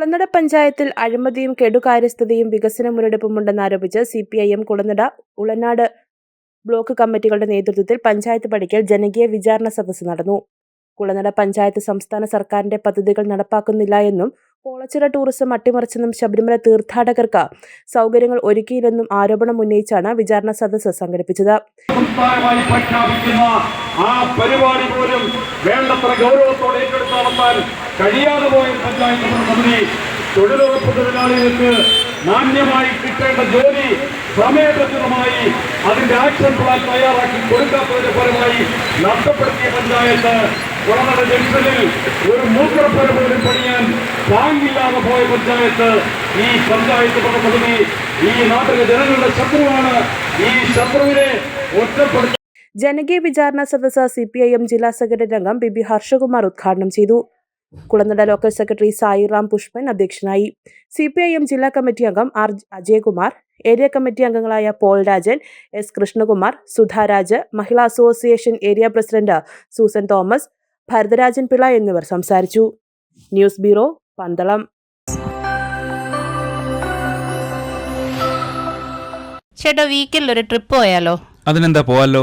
കുളനട പഞ്ചായത്തിൽ അഴിമതിയും കെടുകാര്യസ്ഥതയും വികസന മുരടിപ്പുമുണ്ടെന്നാരോപിച്ച് C P I M Kulanada Ulanad block കമ്മിറ്റികളുടെ നേതൃത്വത്തിൽ പഞ്ചായത്ത് പടിക്കൽ ജനകീയ വിചാരണ സദസ്സ് നടന്നു. കുളനട പഞ്ചായത്ത് സംസ്ഥാന സർക്കാരിന്റെ പദ്ധതികൾ നടപ്പാക്കുന്നില്ല എന്നും കോളച്ചിറ ടൂറിസം അട്ടിമറിച്ചെന്നും ശബരിമല തീർത്ഥാടകർക്ക് സൗകര്യങ്ങൾ ഒരുക്കിയില്ലെന്നും ആരോപണം ഉന്നയിച്ചാണ് വിചാരണ സദസ്സ് സംഘടിപ്പിച്ചത്. ആ പരിപാടി പോലും വേണ്ടത്ര ഗൗരവത്തോടെ ഏറ്റെടുത്ത് നടത്താൻ കഴിയാതെ പോയ പഞ്ചായത്ത് പ്രതിനിധി തൊഴിലുറപ്പ് തൊഴിലാളികൾക്ക് മാന്യമായി കിട്ടേണ്ട ജോലി സമയബന്ധിതമായി അതിന്റെ ആക്ഷൻ പ്ലാൻ തയ്യാറാക്കി കൊടുക്കാത്തതിന്റെ ഫലമായി നഷ്ടപ്പെടുത്തിയ പഞ്ചായത്ത് കുളനട ജംഗ്ഷനിൽ ഒരു മൂത്രപ്പുര പോലും പണിയാൻ താങ്ങില്ലാതെ പോയ പഞ്ചായത്ത് ഈ പഞ്ചായത്ത് പ്രതിനിധി ഈ നാട്ടിലെ ജനങ്ങളുടെ ശത്രുവാണ്. ഈ ശത്രുവിനെ ഒറ്റപ്പെടുത്തി ജനകീയ വിചാരണ സദസ്സ് സി പി ഐ എം ജില്ലാ സെക്രട്ടറി അംഗം ബി ബി ഹർഷകുമാർ ഉദ്ഘാടനം ചെയ്തു. കുളനട ലോക്കൽ സെക്രട്ടറി സായിറാം പുഷ്പൻ അധ്യക്ഷനായി. സി പി ഐ എം ജില്ലാ കമ്മിറ്റി അംഗം ആർ അജയകുമാർ ഏരിയ കമ്മിറ്റി അംഗങ്ങളായ Paul Rajan S Krishnakumar Sudharaj Mahila association area president Susan Thomas Bharatharajan Pillai എന്നിവർ സംസാരിച്ചു. News bureau Pandalam. ചേട്ടാ വീക്കിൽ ഒരു ട്രിപ്പ് പോയാലോ? അതിനെന്താ പോവാലോ?